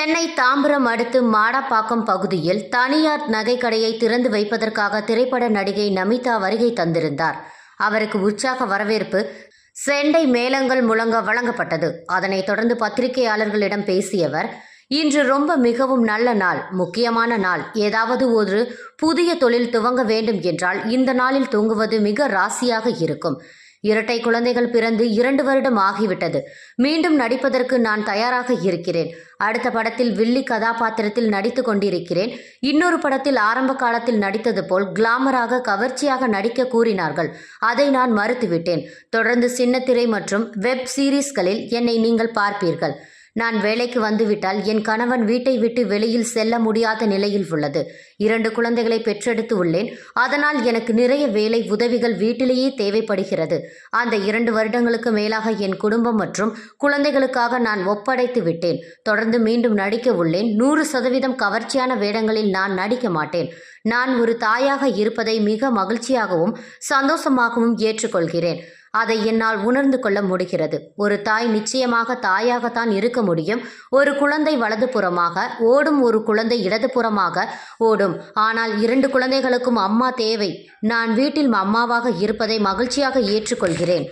சென்னை தாம்பரம் அடுத்து மாடப்பாக்கம் பகுதியில் தனியார் நகைக்கடையை திறந்து வைப்பதற்காக திரைப்பட நடிகை நமிதா வருகை தந்திருந்தார். அவருக்கு உற்சாக வரவேற்பு செண்டை மேளங்கள் முழங்க வழங்கப்பட்டது. அதனைத் தொடர்ந்து பத்திரிகையாளர்களிடம் பேசியவர் இன்று ரொம்ப மிகவும் நல்ல நாள் முக்கியமான நாள். ஏதாவது ஒரு புதிய தொழில் துவங்க வேண்டும் என்றால் இந்த நாளில் தூங்குவது மிக ராசியாக இருக்கும். இரட்டை குழந்தைகள் பிறந்து இரண்டு வருடம் ஆகிவிட்டது. மீண்டும் நடிப்பதற்கு நான் தயாராக இருக்கிறேன். அடுத்த படத்தில் வில்லி கதாபாத்திரத்தில் நடித்து கொண்டிருக்கிறேன். இன்னொரு படத்தில் ஆரம்ப காலத்தில் நடித்தது போல் கிளாமராக கவர்ச்சியாக நடிக்க கூறினார்கள். அதை நான் மறுத்துவிட்டேன். தொடர்ந்து சின்னத்திரை மற்றும் வெப் சீரிஸ்களில் என்னை நீங்கள் பார்ப்பீர்கள். நான் வேலைக்கு வந்துவிட்டால் என் கணவன் வீட்டை விட்டு வெளியில் செல்ல முடியாத நிலையில் உள்ளது. இரண்டு குழந்தைகளை பெற்றெடுத்து உள்ளேன். அதனால் எனக்கு நிறைய வேலை உதவிகள் வீட்டிலேயே தேவைப்படுகிறது. அந்த இரண்டு வருடங்களுக்கு மேலாக என் குடும்பம் மற்றும் குழந்தைகளுக்காக நான் ஒப்படைத்து விட்டேன். தொடர்ந்து மீண்டும் நடிக்க உள்ளேன். நூறு சதவீதம் கவர்ச்சியான வேடங்களில் நான் நடிக்க மாட்டேன். நான் ஒரு தாயாக இருப்பதை மிக மகிழ்ச்சியாகவும் சந்தோஷமாகவும் ஏற்றுக்கொள்கிறேன். அதை என்னால் உணர்ந்து கொள்ள முடிகிறது. ஒரு தாய் நிச்சயமாக தாயாகத்தான் இருக்க முடியும். ஒரு குழந்தை வலது புறமாக ஓடும் ஒரு குழந்தை இடது புறமாக ஓடும். ஆனால் இரண்டு குழந்தைகளுக்கும் அம்மா தேவை. நான் வீட்டில் அம்மாவாக இருப்பதை மகிழ்ச்சியாக ஏற்றுக்கொள்கிறேன்.